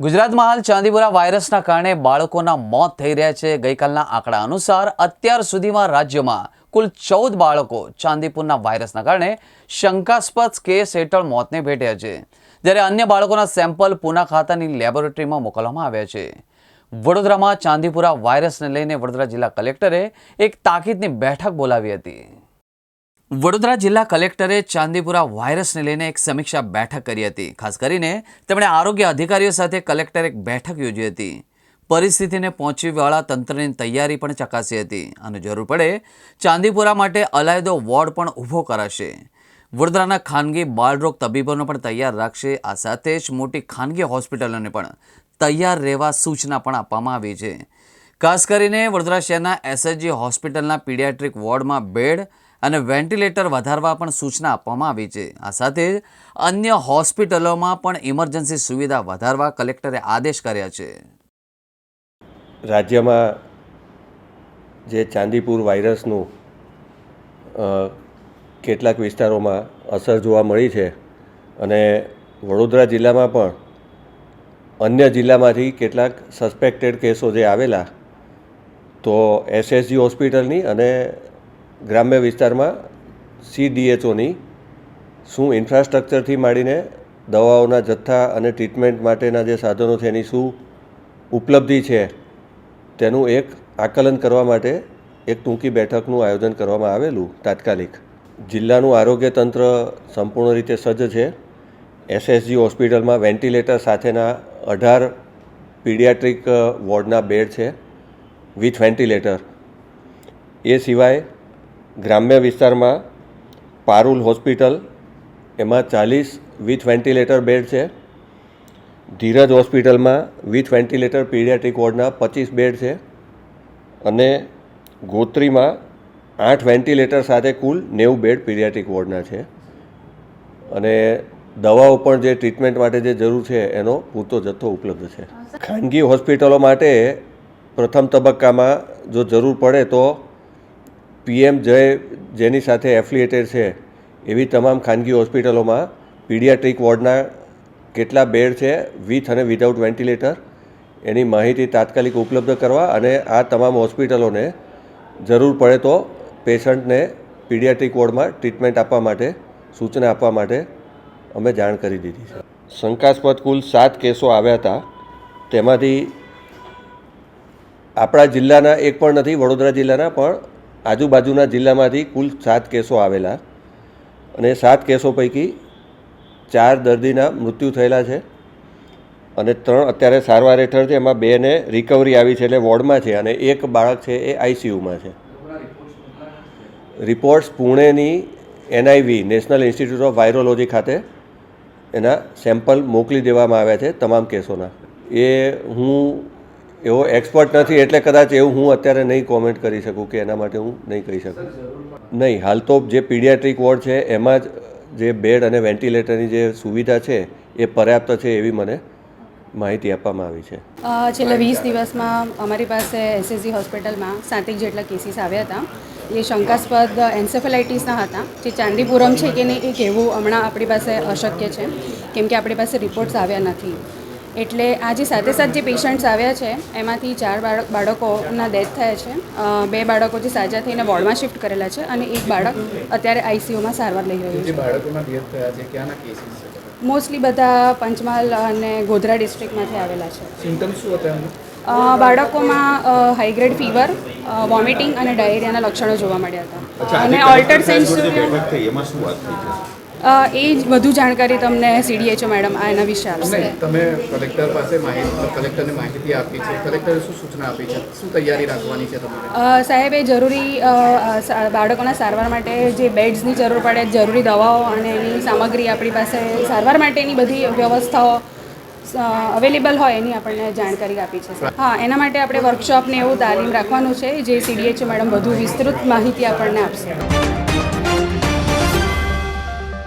ગુજરાતમાં હાલ ચાંદીપુરા વાયરસના કારણે બાળકોના મોત થઈ રહ્યા છે. ગઈકાલના આંકડા અનુસાર અત્યાર સુધીમાં રાજ્યમાં કુલ ચૌદ બાળકો ચાંદીપુરના વાયરસના કારણે શંકાસ્પદ કેસ હેઠળ મોતને ભેટ્યા છે. જ્યારે અન્ય બાળકોના સેમ્પલ પૂના ખાતાની લેબોરેટરીમાં મોકલવામાં આવ્યા છે. વડોદરામાં ચાંદીપુરા વાયરસને લઈને વડોદરા જિલ્લા કલેક્ટરે એક તાકીદની બેઠક બોલાવી હતી. વડોદરા જિલ્લા કલેક્ટરે ચાંદીપુરા વાયરસને લઈને એક સમીક્ષા બેઠક કરી હતી. ખાસ કરીને તેમણે આરોગ્ય અધિકારીઓ સાથે કલેક્ટરે એક બેઠક યોજી હતી. પરિસ્થિતિને પહોંચી વળવા તંત્રની તૈયારી પણ ચકાસી હતી. અને જરૂર પડે ચાંદીપુરા માટે અલાયદો વોર્ડ પણ ઊભો કરાશે. વડોદરાના ખાનગી બાળરોગ તબીબોને પણ તૈયાર રાખશે. આ સાથે જ મોટી ખાનગી હોસ્પિટલોને પણ તૈયાર રહેવા સૂચના પણ આપવામાં આવી છે. ખાસ કરીને વડોદરા શહેરના એસએચજી હોસ્પિટલના પીડિયાટ્રિક વોર્ડમાં બેડ અને વેન્ટિલેટર વધારવા પણ સૂચના આપવામાં આવી છે. આ સાથે અન્ય હોસ્પિટલોમાં પણ ઇમરજન્સી સુવિધા વધારવા કલેક્ટરે આદેશ કર્યા છે. રાજ્યમાં જે ચાંદીપુર વાયરસનું કેટલાક વિસ્તારોમાં અસર જોવા મળી છે અને વડોદરા જિલ્લામાં પણ અન્ય જિલ્લામાંથી કેટલાક સસ્પેક્ટેડ કેસો જે આવેલા, તો એસએસજી હોસ્પિટલની અને ગ્રામ્ય વિસ્તારમાં સીડીએચઓની શું ઇન્ફ્રાસ્ટ્રક્ચરથી માંડીને દવાઓના જથ્થા અને ટ્રીટમેન્ટ માટેના જે સાધનો છે, એની શું ઉપલબ્ધિ છે, તેનું એક આકલન કરવા માટે એક ટૂંકી બેઠકનું આયોજન કરવામાં આવેલું તાત્કાલિક. જિલ્લાનું આરોગ્ય તંત્ર સંપૂર્ણ રીતે સજ્જ છે. એસએસજી હોસ્પિટલમાં વેન્ટિલેટર સાથેના અઢાર પીડિયાટ્રિક વોર્ડના બેડ છે, વિથ વેન્ટિલેટર. એ સિવાય ગ્રામ્ય વિસ્તારમાં પારુલ હોસ્પિટલ, એમાં ચાલીસ વિથ વેન્ટિલેટર બેડ છે. ધીરજ હોસ્પિટલમાં વિથ વેન્ટિલેટર પીડિયાટ્રિક વોર્ડના પચીસ બેડ છે. અને ગોત્રીમાં આઠ વેન્ટિલેટર સાથે કુલ નેવું બેડ પીડિયાટ્રિક વોર્ડના છે. અને દવાઓ પણ જે ટ્રીટમેન્ટ માટે જે જરૂર છે એનો પૂરતો જથ્થો ઉપલબ્ધ છે. ખાનગી હોસ્પિટલો માટે પ્રથમ તબક્કામાં જો જરૂર પડે તો પીએમ જય, જેની સાથે એફિલિએટેડ છે, એવી તમામ ખાનગી હોસ્પિટલોમાં પીડિયાટ્રિક વોર્ડના કેટલા બેડ છે, વિથ અને વિધાઉટ વેન્ટિલેટર, એની માહિતી તાત્કાલિક ઉપલબ્ધ કરવા અને આ તમામ હોસ્પિટલોને જરૂર પડે તો પેશન્ટને પીડિયાટ્રિક વોર્ડમાં ટ્રીટમેન્ટ આપવા માટે, સૂચના આપવા માટે અમે જાણ કરી દીધી છે. શંકાસ્પદ કુલ સાત કેસો આવ્યા હતા. તેમાંથી આપણા જિલ્લાના એક પણ નથી, વડોદરા જિલ્લાના, પણ આજુબાજુના જિલ્લામાંથી કુલ સાત કેસો આવેલા અને સાત કેસો પૈકી ચાર દર્દીના મૃત્યુ થયેલા છે અને ત્રણ અત્યારે સારવાર હેઠળ છે. એમાં બેને રિકવરી આવી છે એટલે વોર્ડમાં છે અને એક બાળક છે એ આઈસીયુમાં છે. Reports પુણેની NIV national institute of virology ખાતે એના સેમ્પલ મોકલી દેવામાં આવ્યા છે તમામ કેસોના. એ હું એવો એક્સપર્ટ નથી એટલે કદાચ એવું હું અત્યારે નહીં કોમેન્ટ કરી શકું કે એના માટે હું નહીં કહી શકું. નહીં હાલ તો જે પીડિયાટ્રિક વોર્ડ છે એમાં જ જે બેડ અને વેન્ટિલેટરની જે સુવિધા છે એ પર્યાપ્ત છે એવી મને માહિતી આપવામાં આવી છે. છેલ્લા વીસ દિવસમાં અમારી પાસે એસએસજી હોસ્પિટલમાં સાતેક જેટલા કેસીસ આવ્યા હતા. એ શંકાસ્પદ એન્સેફેલાઇટીસના હતા. જે ચાંદીપુરમ છે કે નહીં એ કહેવું હમણાં આપણી પાસે અશક્ય છે. કેમ કે આપણી પાસે રિપોર્ટ્સ આવ્યા નથી. એટલે આજે સાથે સાથે જે પેશન્ટ્સ આવ્યા છે એમાંથી ચાર બાળક બાળકોના ડેથ થયા છે. બે બાળકો જે સાજા થઈને વોર્ડમાં શિફ્ટ કરેલા છે અને એક બાળક અત્યારે આઈસીયુમાં સારવાર લઈ રહ્યું છે. મોસ્ટલી બધા પંચમહાલ અને ગોધરા ડિસ્ટ્રિક્ટમાંથી આવેલા છે. સિમ્ટમ્સ શું હતા બાળકોમાં હાઈગ્રેડ ફીવર વોમિટિંગ અને ડાયરિયાના લક્ષણો જોવા મળ્યા હતા. અને ઓલ્ટર સેન્સ એમાં શું વાત થઈ? છે એ જ વધુ જાણકારી તમને સીડીએચઓ મેડમ આ એના વિશે આપશે. તમે કલેક્ટર પાસે માહિતી કલેક્ટરને માહિતી આપી છે. કલેક્ટરે શું સૂચના આપી છે? શું તૈયારી રાખવાની છે તમારે? સાહેબ એ જરૂરી બાળકોના સારવાર માટે જે બેડ્સની જરૂર પડે જરૂરી દવાઓ અને એની સામગ્રી આપણી પાસે સારવાર માટેની બધી વ્યવસ્થાઓ અવેલેબલ હોય એની આપણને જાણકારી આપી છે. હા એના માટે આપણે વર્કશોપને એવું તાલીમ રાખવાનું છે જે સીડીએચઓ મેડમ વધુ વિસ્તૃત માહિતી આપણને આપશે.